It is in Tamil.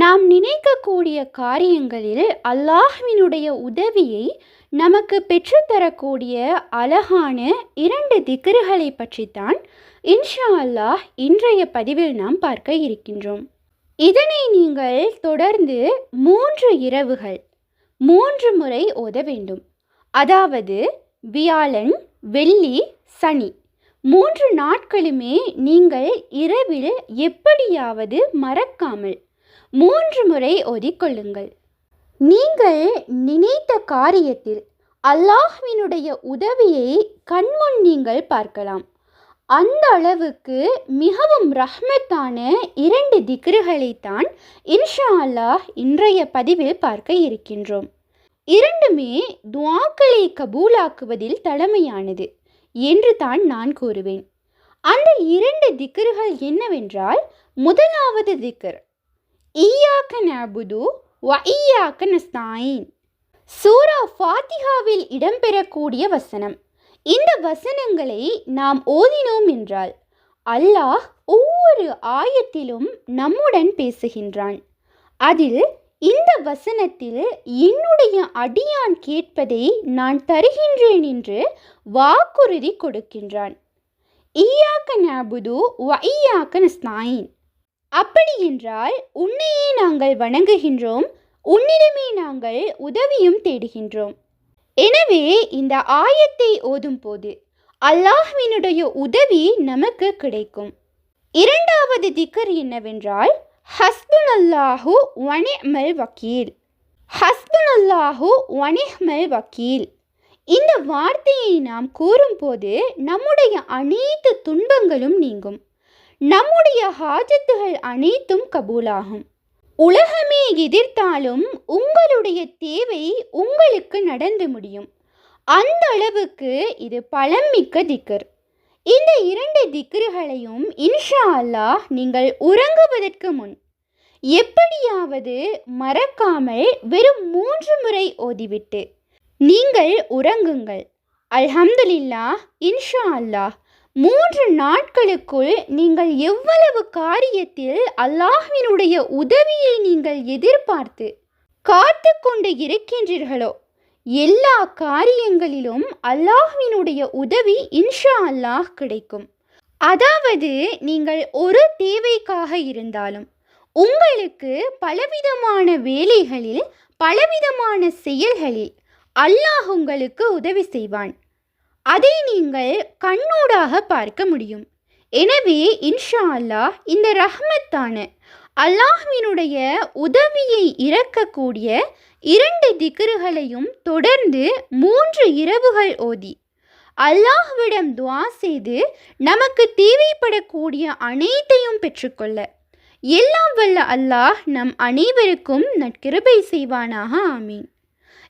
நாம் நினைக்கக்கூடிய காரியங்களில் அல்லாஹ்வினுடைய உதவியை நமக்கு பெற்றுத்தரக்கூடிய அழகான இரண்டு திக்ருகளை பற்றித்தான் இன்ஷா அல்லாஹ் இன்றைய பதிவில் நாம் பார்க்க இருக்கின்றோம். இதனை நீங்கள் தொடர்ந்து மூன்று இரவுகள் மூன்று முறை ஓத வேண்டும். அதாவது வியாழன் வெள்ளி சனி. மூன்று நாட்களுமே நீங்கள் இரவில் எப்படியாவது மறக்காமல் மூன்று முறை ஓதிக்கொள்ளுங்கள். நீங்கள் நினைத்த காரியத்தில் அல்லாஹ்வினுடைய உதவியை கண்முன் நீங்கள் பார்க்கலாம். அந்த அளவுக்கு மிகவும் ரஹ்மத்தான இரண்டு திக்ருகளைத்தான் இன்ஷா அல்லாஹ் இன்றைய பதிவில் பார்க்க இருக்கின்றோம். இரண்டுமே துவாக்களை கபூலாக்குவதில் தலைமையானது என்று தான் நான் கூறுவேன். அந்த இரண்டு திக்ருகள் என்னவென்றால் முதலாவது திக்ர் ஈயாக்க நபுது வ ஈயாக்க நஸ்தாயின் சூரா ஃபாத்திஹாவில் இடம்பெறக்கூடிய வசனம். இந்த வசனங்களை நாம் ஓதினோம் என்றால் அல்லாஹ் ஒவ்வொரு ஆயத்திலும் நம்முடன் பேசுகின்றான். அதில் இந்த வசனத்தில் என்னுடைய அடியான் கேட்பதை நான் தருகின்றேன் என்று வாக்குறுதி கொடுக்கின்றான். ஈயாக்க நபுது வ ஈயாக்க நஸ்தாயின். அப்படி என்றால் உன்னையே நாங்கள் வணங்குகின்றோம் உன்னிடமே நாங்கள் உதவியும் தேடுகின்றோம். எனவே இந்த ஆயத்தை ஓதும் போது அல்லாஹ்வினுடைய உதவி நமக்கு கிடைக்கும். இரண்டாவது திக்கர் என்னவென்றால் ஹஸ்புன் அல்லாஹு வனிமல் வக்கீல். ஹஸ்புன் அல்லாஹு வனிமல் வக்கீல். இந்த வார்த்தையை நாம் கூறும்போது நம்முடைய அனைத்து துன்பங்களும் நீங்கும். நம்முடைய ஹாஜத்துகள் அனைத்தும் கபூலாகும். உலகமே எதிர்த்தாலும் உங்களுடைய தேவை உங்களுக்கு நடந்து முடியும். அந்த அளவுக்கு இது பழமிக்க திக்கர் இந்த இரண்டு திக்ருகளையும் இன்ஷா அல்லாஹ் நீங்கள் உறங்குவதற்கு முன் எப்படியாவது மறக்காமல் வெறும் மூன்று முறை ஓதிவிட்டு நீங்கள் உறங்குங்கள். அல்ஹம்துலில்லா இன்ஷா அல்லாஹ் மூன்று நாட்களுக்குள் நீங்கள் எவ்வளவு காரியத்தில் அல்லாஹ்வினுடைய உதவியை நீங்கள் எதிர்பார்த்து காத்து கொண்டு இருக்கின்றீர்களோ எல்லா காரியங்களிலும் அல்லாஹ்வினுடைய உதவி இன்ஷா அல்லாஹ் கிடைக்கும். அதாவது நீங்கள் ஒரு தேவைக்காக இருந்தாலும் உங்களுக்கு பலவிதமான வேலைகளில் பலவிதமான செயல்களில் அல்லாஹ் உங்களுக்கு உதவி செய்வான். அதை நீங்கள் கண்ணூடாக பார்க்க முடியும். எனவே இன்ஷா அல்லாஹ் இந்த ரஹ்மத்தான அல்லாஹ்வினுடைய உதவியை இறக்கக்கூடிய இரண்டு திக்ருகளையும் தொடர்ந்து மூன்று இரவுகள் ஓதி அல்லாஹ்விடம் துவா செய்து நமக்கு தேவைப்படக்கூடிய அனைத்தையும் பெற்றுக்கொள்ள. எல்லாம் வல்ல அல்லாஹ் நம் அனைவருக்கும் நட்கிருபை செய்வானாக ஆமீன்.